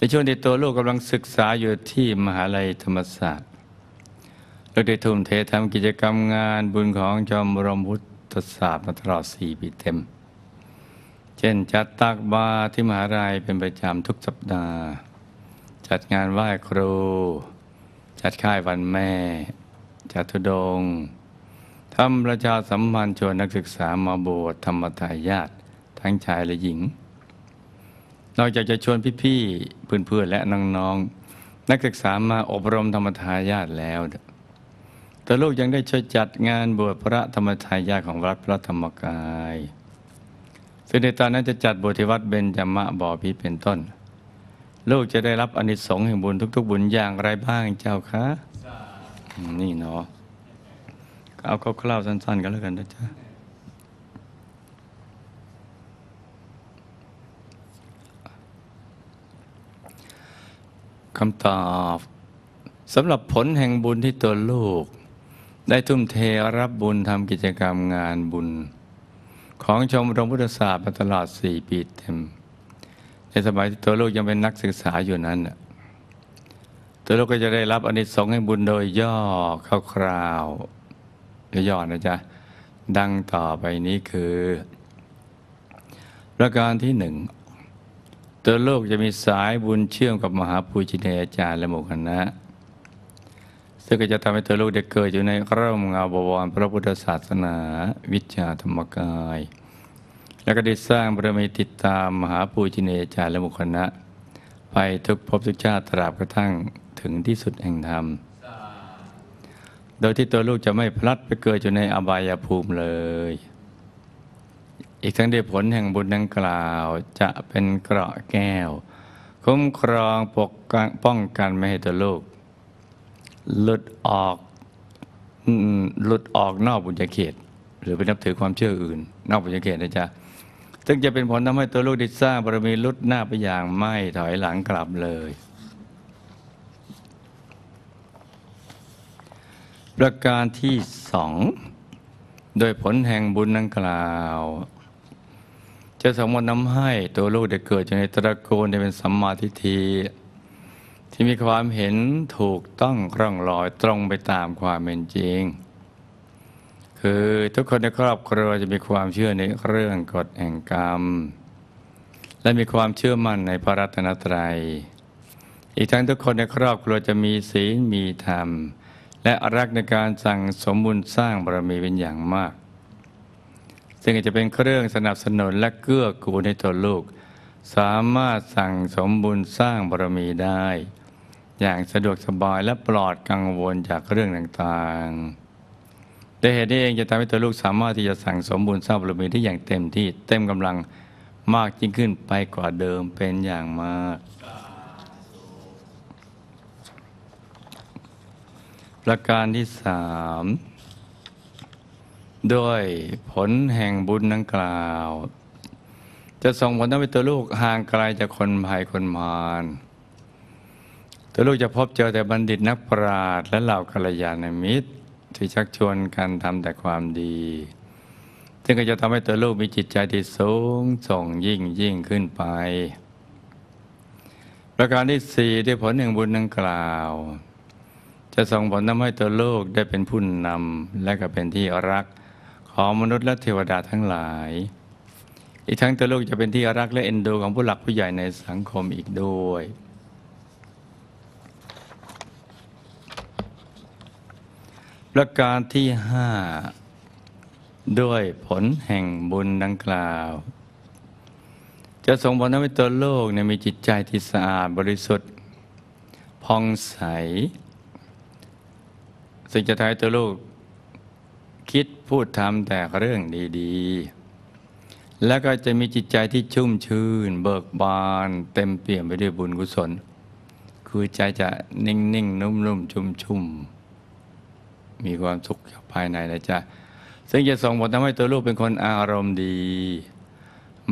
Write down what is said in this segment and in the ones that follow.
ในช่วงที่ตัวลูกกำลังศึกษาอยู่ที่มหาลัยธรรมศาสตร์เราได้ทุ่มเททำกิจกรรมงานบุญของจอมรมพุทธศาสตร์มาตลอดสี่ปีเต็ม เช่นจัดตักบาที่มหาลัยเป็นประจำทุกสัปดาห์ จัดงานไหว้ครู จัดค่ายวันแม่ จัดทุดงทำประชาสัมพันธ์ชวนนักศึกษามาบวชธรรมทายาททั้งชายและหญิง นอกจากจะชวนพี่ๆเพื่อนๆและน้องๆนักศึกษามาอบรมธรรมทายาทแล้วแต่ลูกยังได้ช่วยจัดงานบวชพระธรรมทายาทของวัดพระธรรมกายซึ่งในตอนนั้นจะจัดบวชที่วัดเบญจมะบ่อพีเป็นต้น ลูกจะได้รับอนิสงส์แห่งบุญทุก ๆ บุญอย่างไรบ้างเจ้าคะนี่เนาะเอาคร่าวๆสั้น ๆ กันแล้วกันนะจ๊ะ คำตอบสำหรับผลแห่งบุญที่ตัวลูก ได้ทุ่มเทรับบุญทำกิจกรรมงานบุญ ของชมรมพุทธศาสตร์มาตลอดสี่ปีเต็ม ในสมัยที่ตัวลูกยังเป็นนักศึกษาอยู่นั้นน่ะตัวลูกก็จะได้รับอนิสงส์แห่งบุญโดยย่อคร่าวๆย่อๆนะจ๊ะดังต่อไปนี้คือ ประการที่หนึ่ง ตัวโลกจะมีสายบุญเชื่อมกับมหาปูชินอาจารย์และหมู่คณะ ซึ่งก็จะทำให้ตัวโลกได้เกิดอยู่ในร่มเงาบวรพระพุทธศาสนา วิชาธรรมกาย แล้วก็ได้สร้างบารมีติดตามมหาปูชินอาจารย์และหมู่คณะ ไปทุกภพทุกชาติตราบกระทั่งถึงที่สุดแห่งธรรม โดยที่ตัวลูกจะไม่พลัดไปเกิดอยู่ในอบายภูมิเลย อีกทั้งได้ผลแห่งบุญดังกล่าวจะเป็นเกราะแก้ว คุ้มครองปกป้องกันไม่ให้ตัวลูก หลุดออกหลุดออกนอกบุญญาเขต หรือไปนับถือความเชื่ออื่น นอกบุญญาเขตนะจ๊ะซึ่งจะเป็นผลทำให้ตัวลูกได้สร้างบารมีลุดหน้าไปอย่างไม่ถอยหลังกลับเลย ประการที่สองโดยผลแห่งบุญดังกล่าว จะสมมติน้ำให้ตัวลูกได้เกิดอยู่ในตระกูลที่เป็นสัมมาทิฏฐิที่มีความเห็นถูกต้องร่องรอยตรงไปตามความเป็นจริง คือทุกคนในครอบครัวจะมีความเชื่อในเรื่องกฎแห่งกรรม และมีความเชื่อมั่นในพระรัตนตรัย อีกทั้งทุกคนในครอบครัวจะมีศีลมีธรรม และรักในการสั่งสมบุญสร้างบารมีเป็นอย่างมาก ซึ่งจะเป็นเครื่องสนับสนุนและเกื้อกูลให้ตัวลูก สามารถสั่งสมบุญสร้างบารมีได้ อย่างสะดวกสบายและปลอดกังวลจากเรื่องต่างๆด้วยเหตุนี้เองจะทำให้ตัวลูกสามารถที่จะสั่งสมบุญสร้างบารมีได้อย่างเต็มที่เต็มกำลังมากยิ่งขึ้นไปกว่าเดิมเป็นอย่างมากประการที่สาม ด้วยผลแห่งบุญดังกล่าว จะส่งผลทำให้ตัวลูกห่างไกลจากคนภัยคนมารตัวลูกจะพบเจอแต่บัณฑิตนักปราชญ์และเหล่ากัลยาณมิตร ที่ชักชวนกันทำแต่ความดี ซึ่งก็จะทำให้ตัวลูกมีจิตใจที่สูงส่งยิ่งยิ่งขึ้นไป ประการที่สี่ด้วยผลแห่งบุญดังกล่าว จะส่งผลทำให้ตัวลูกได้เป็นผู้นำและก็เป็นที่รัก ของมนุษย์และเทวดาทั้งหลาย อีกทั้งตัวลูกจะเป็นที่รักและเอ็นดูของผู้หลักผู้ใหญ่ในสังคมอีกด้วย ประการที่ห้าด้วยผลแห่งบุญดังกล่าว จะส่งผลทำให้ตัวโลกเนี่ยมีจิตใจที่สะอาดบริสุทธิ์ผ่องใส ซึ่งจะทำให้ตัวลูก คิดพูดทำแต่เรื่องดีๆ แล้วก็จะมีจิตใจที่ชุ่มชื่น เบิกบาน เต็มเปี่ยมไปด้วยบุญกุศล คือใจจะนิ่งๆนุ่มๆชุ่มๆมีความสุขภายในนะจ๊ะ ซึ่งจะส่งผลทำให้ตัวลูกเป็นคนอารมณ์ดี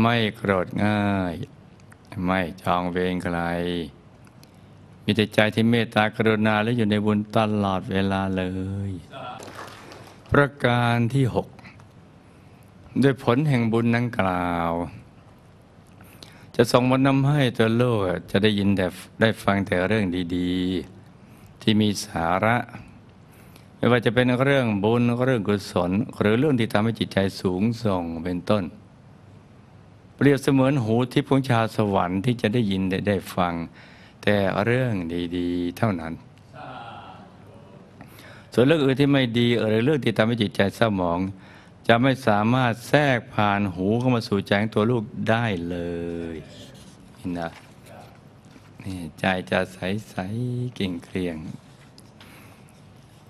ไม่โกรธง่าย ไม่จองเวรใคร มีแต่ใจที่เมตตากรุณาและอยู่ในบุญตลอดเวลาเลย ประการที่หกด้วยผลแห่งบุญดังกล่าว จะส่งมนนำให้ตัวลูกจะได้ยินแต่ได้ฟังแต่เรื่องดีๆ ที่มีสาระ ไม่ว่าจะเป็นเรื่องบุญเรื่องกุศล หรือเรื่องที่ทำให้จิตใจสูงส่งเป็นต้น เปรียบเสมือนหูที่พงชาสวรรค์ที่จะได้ยินได้ฟังแต่เรื่องดี ๆ เท่านั้น ส่วนเรื่องอื่นที่ไม่ดีหรือเรื่องที่ทำให้จิตใจเศร้าหมอง จะไม่สามารถแทรกผ่านหูเข้ามาสู่ใจของตัวลูกได้เลยนี่นะนี่ใจจะใสใสๆเก่งเครียง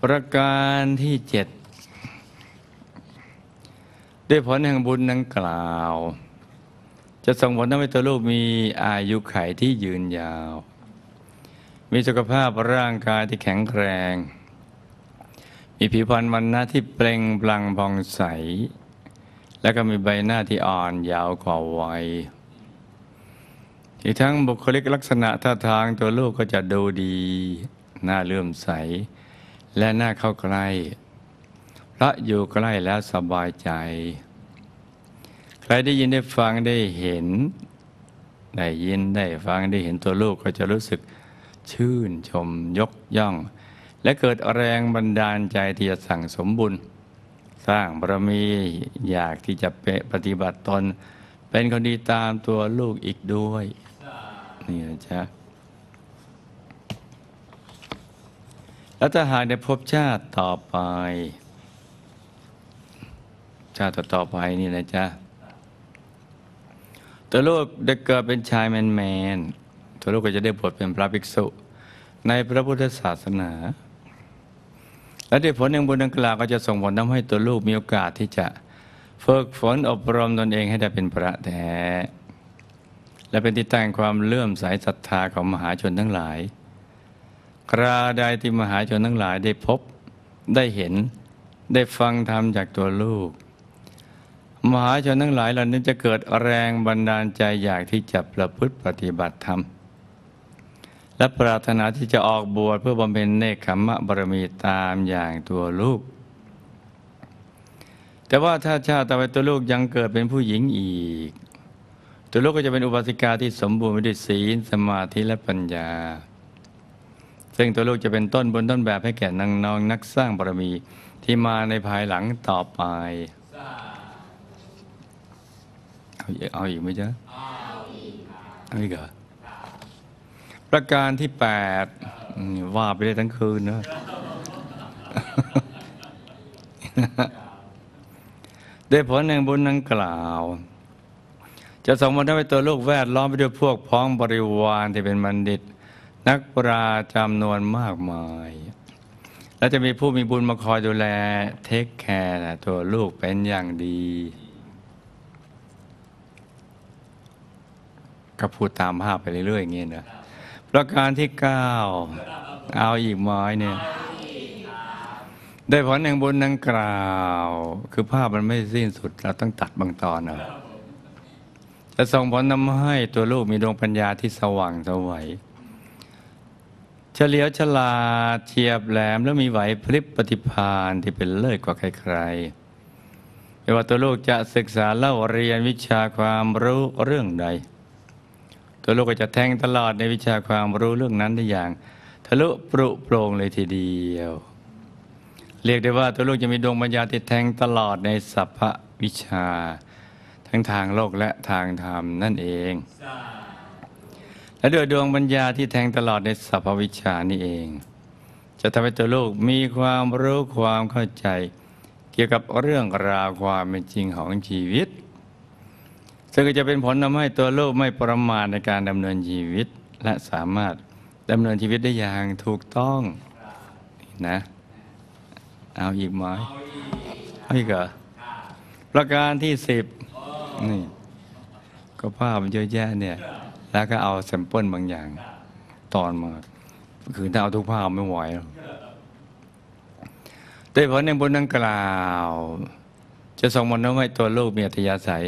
ประการที่เจ็ดด้วยผลแห่งบุญดังกล่าว จะส่งผลทำให้ตัวลูกมีอายุไขที่ยืนยาว มีสุขภาพร่างกายที่แข็งแรง มีผิวพรรณวันหน้าที่เปล่งปลั่งผ่องใส และก็มีใบหน้าที่อ่อนยาวกว่าวัยที่ทั้งบุคลิกลักษณะท่าทางตัวลูกก็จะดูดีหน่าเลื่อมใส และหน่าเข้าใกล้เพราะอยู่ใกล้แล้วสบายใจ ใครได้ยินได้ฟังได้เห็น ได้ยินได้ฟังได้เห็นตัวลูกก็จะรู้สึกชื่นชมยกย่อง และเกิดแรงบันดาลใจที่จะสั่งสมบุญ สร้างบารมีอยากที่จะเปปฏิบัติตน เป็นคนดีตามตัวลูกอีกด้วย นี่นะจ๊ะแล้วถ้าหากได้พบชาติต่อไป ชาติต่อไปนี่นะจ๊ะตัวลูกได้เกิดเป็นชายแมนแมนตัวลูกก็จะได้บวชเป็นพระภิกษุ ในพระพุทธศาสนา และด้วยผลแห่งบุญดังกล่าวก็จะส่งผลทำให้ตัวลูกมีโอกาสที่จะฝึกฝนอบรมตนเองให้ได้เป็นพระแท้ และเป็นที่ตั้งความเลื่อมใสศรัทธาของมหาชนทั้งหลาย คราใดที่มหาชนทั้งหลายได้พบ ได้เห็น ได้ฟังธรรมจากตัวลูก มหาชนทั้งหลายเหล่านี้จะเกิดแรงบันดาลใจอยากที่จะประพฤติปฏิบัติธรรม และปรารถนาที่จะออกบวชเพื่อบำเพ็ญเนคขมะบารมีตามอย่างตัวลูก แต่ว่าถ้าชาติต่อไปตัวลูกยังเกิดเป็นผู้หญิงอีก ตัวลูกก็จะเป็นอุบาสิกาที่สมบูรณ์ไปด้วยศีลสมาธิและปัญญา ซึ่งตัวลูกจะเป็นต้นบนต้นแบบให้แก่นางนองนักสร้างบารมีที่มาในภายหลังต่อไปเอาอีกไหมจ๊ะเอาอีกเอาอีกเหรอ ประการที่แปดว่าไปได้ทั้งคืนเนอะได้ผลแห่งบุญดังกล่าว จะส่งผลทำให้ตัวลูกแวดล้อมไปด้วยพวกพ้องบริวารที่เป็นบัณฑิต นักปราจำนวนมากมาย และจะมีผู้มีบุญมาคอยดูแลเทคแคร์ตัวลูกเป็นอย่างดีก็พูดตามภาพไปเรื่อยๆอย่างเงี้ยนะ ประการที่เก้าเอาอีกไม้เนี่ยได้ผลแห่งบุญดังกล่าว คือภาพมันไม่สิ้นสุด เราต้องตัดบางตอนเอาจะส่งผลนำให้ตัวลูกมีดวงปัญญาที่สว่างสวัยเฉลียวฉลาดเฉียบแหลมและมีไหวพริบปฏิภาณที่เป็นเลิศกว่าใครๆไม่ว่าตัวลูกจะศึกษาเล่าเรียนวิชาความรู้เรื่องใด ตัวลูกก็จะแทงตลอดในวิชาความรู้เรื่องนั้นได้อย่าง ทะลุปรุโปร่งเลยทีเดียว เรียกได้ว่าตัวลูกจะมีดวงปัญญาที่แทงตลอดในสัพพวิชา ทั้งทางโลกและทางธรรมนั่นเอง และโดยดวงปัญญาที่แทงตลอดในสัพพวิชานี่เอง จะทำให้ตัวลูกมีความรู้ความเข้าใจ เกี่ยวกับเรื่องราวความเป็นจริงของชีวิต ซึ่งก็จะเป็นผลทำให้ตัวลูกไม่ประมาทในการดำเนินชีวิตและสามารถดำเนินชีวิตได้อย่างถูกต้องนะ เอาอีกไหมเอาอีกเหรอประการที่สิบนี่ก็ภาพมันเยอะแยะเนี่ย แล้วก็เอาแซมเปิลบางอย่าง ตอนมา คือถ้าเอาทุกภาพไม่ไหวหรอกด้วยผลในบนดังกล่าว จะส่งมนต์ให้ตัวลูกมีอัธยาศัย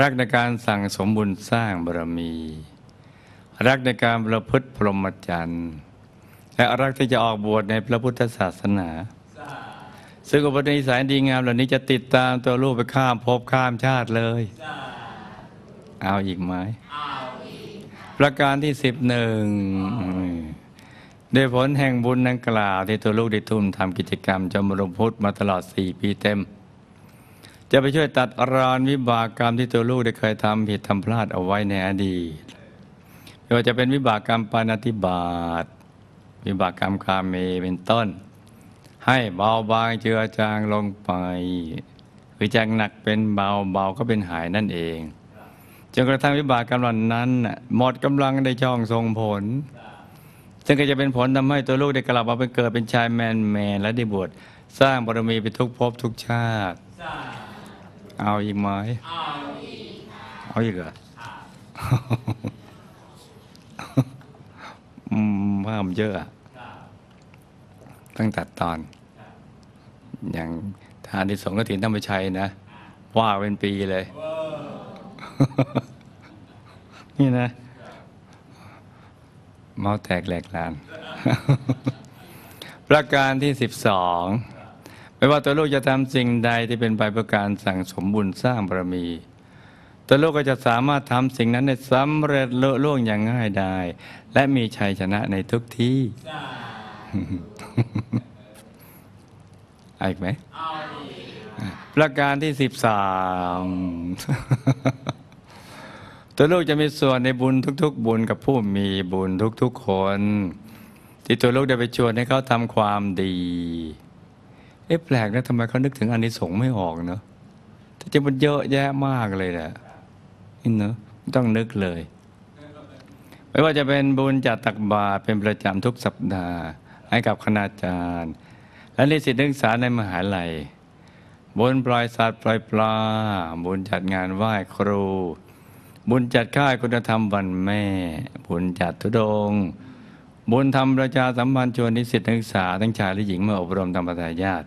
รักในการสั่งสมบุญสร้างบารมี รักในการประพฤติพรหมจรรย์และรักที่จะออกบวชในพระพุทธศาสนา ซึ่งอุปนิสัยดีงามเหล่านี้จะติดตามตัวลูกไปข้ามภพข้ามชาติเลย เอาอีกไหมประการที่สิบหนึ่งด้วยผลแห่งบุญดังกล่าวที่ตัวลูกได้ทุ่มทำกิจกรรมจมรมพุทธมาตลอดสี่ปีเต็ม จะไปช่วยตัดรอนวิบากกรรมที่ตัวลูกได้เคยทำผิดทำพลาดเอาไว้ในอดีตไม่ว่าจะเป็นวิบากกรรมปานาติบาตวิบากกรรมคาเมเป็นต้น ให้เบาบางเจือจางลงไปคือจากหนักเป็นเบาเบาก็เป็นหายนั่นเองจนกระทั่งวิบากกรรมเหล่านั้นน่ะหมดกำลังได้ช่องทรงผลซึ่งก็จะเป็นผลทำให้ตัวลูกได้กลับมาเป็นเกิดเป็นชายแมนแมนและได้บวชสร้างบารมีไปทุกภพทุกชาติ เอาอีกไหมเอาอีกเหรออืมว่ามเยอะอะตั้งแตัดตอน อย่างทานที่สงกฐินธรรมชัยนะ ว่าเป็นปีเลย นี่นะ เมาแตกแหลกลาน ประการที่สิบสอง ไม่ว่าตัวลูกจะทำสิ่งใดที่เป็นไปเพื่อการสั่งสมบุญสร้างบารมี ตัวลูกก็จะสามารถทำสิ่งนั้นได้สำเร็จลุล่วงอย่างง่ายได้และมีชัยชนะในทุกที่อาอีกไหมประการที่สิบสามตัวลูกจะมีส่วนในบุญทุก ๆ บุญกับผู้มีบุญทุก ๆ คน ที่ตัวลูกได้ไปชวนให้เขาทำความดี เอ๊ะแปลกนะทำไมเขานึกถึงอานิสงส์ไม่ออกเนาะแต่จริงมันเยอะแยะมากเลยแหละนี่เนาะต้องนึกเลย ไม่ว่าจะเป็นบุญจัดตักบาตรเป็นประจำทุกสัปดาห์ให้กับคณาจารย์ และนิสิตนักศึกษาในมหาลัยบุญปล่อยสัตว์ปล่อยปลา บุญจัดงานไหว้ครู บุญจัดค่ายคุณธรรมวันแม่ บุญจัดทุดง บุญทำประชาสัมพันธ์ชวนนิสิตนักศึกษาทั้งชายและหญิงมาอบรมธรรมทายาท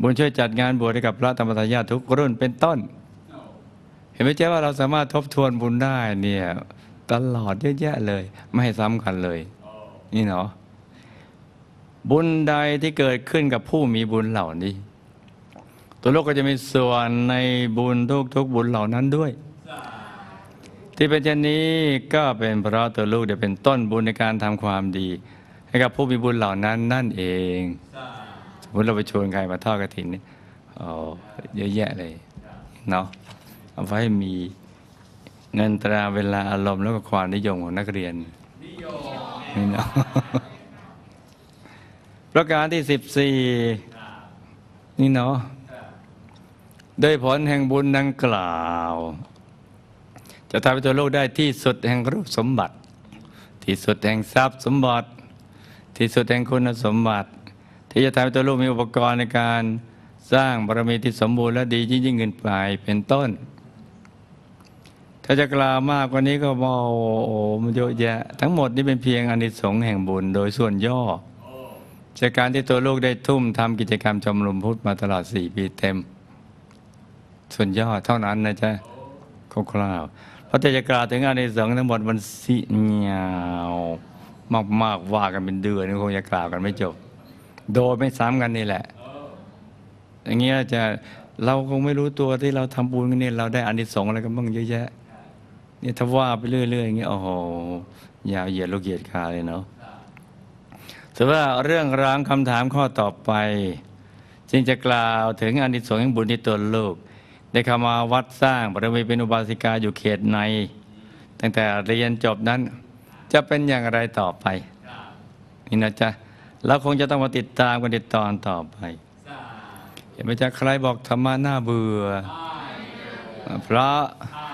บุญช่วยจัดงานบวชให้กับพระธรรมทายาททุกรุ่นเป็นต้น เห็นไหมเจ๊ว่าเราสามารถทบทวนบุญได้เนี่ยตลอดเยอะแยะเลย ไม่ให้ซ้ำกันเลย นี่เนาะบุญใดที่เกิดขึ้นกับผู้มีบุญเหล่านี้ ตัวโลกก็จะมีส่วนในบุญทุกๆบุญเหล่านั้นด้วย ที่เป็นเช่นนี้ก็เป็นเพราะตัวลูกได้เป็นต้นบุญในการทำความดี ให้กับผู้มีบุญเหล่านั้นนั่นเอง มมติเราไปชวนใครมาทอดกระถินนี่โอ้เยอะแยะเลยเนาะเอาไว้ให้มีเงินตราเวลาอารมณ์แล้วก็ความนิยมของนักเรียนนี่เนาะประการที่สิบสี่นี่เนาะโดยผลแห่งบุญดังกล่าว จะทำให้ตัวโลกได้ที่สุดแห่งรูปสมบัติ ที่สุดแห่งทรัพย์สมบัติ ที่สุดแห่งคุณสมบัติ ที่จะทำให้ตัวโลกมีอุปกรณ์ในการสร้างบารมีที่สมบูรณ์และดียิ่งยิ่งขึ้นไปเป็นต้น ถ้าจะกล่าวมากกว่านี้ก็มอโอ้มันเยอะแยะ ทั้งหมดนี่เป็นเพียงอานิสงส์แห่งบุญโดยส่วนย่อ จากการที่ตัวลูกได้ทุ่มทำกิจกรรมชมรมพุทธมาตลอดสี่ปีเต็ม ส่วนย่อเท่านั้นนะจ๊ะคร่าวๆเพราะจะกล่าวถึงอานิสงส์ทั้งหมดมันสิยาวมากๆว่ากันเป็นเดือนคงจะกล่าวกันไม่จบ โดยไม่ซ้ำกันนี่แหละ อย่างเงี้ยจะเราคงไม่รู้ตัวที่เราทำบุญกันเนี่ยเราได้อานิสงส์อะไรกันบ้างเยอะแยะเนี่ยถ้าว่าไปเรื่อยๆอย่างเงี้ยโอ้โหยาวเหยียดลูกเหยียดคาเลยเนาะแต่ว่าเรื่องร้างคำถามข้อต่อไป จึงจะกล่าวถึงอานิสงส์แห่งบุญที่ตนลูก ได้เข้ามาวัดสร้างบารมีเป็นอุบาสิกาอยู่เขตใน ตั้งแต่เรียนจบนั้น จะเป็นอย่างไรต่อไป นี่นะจ๊ะ เราคงจะต้องมาติดตามกันในตอนต่อไปเห็นไหมจ๊ะใครบอกธรรมะน่าเบื่อ เพราะไ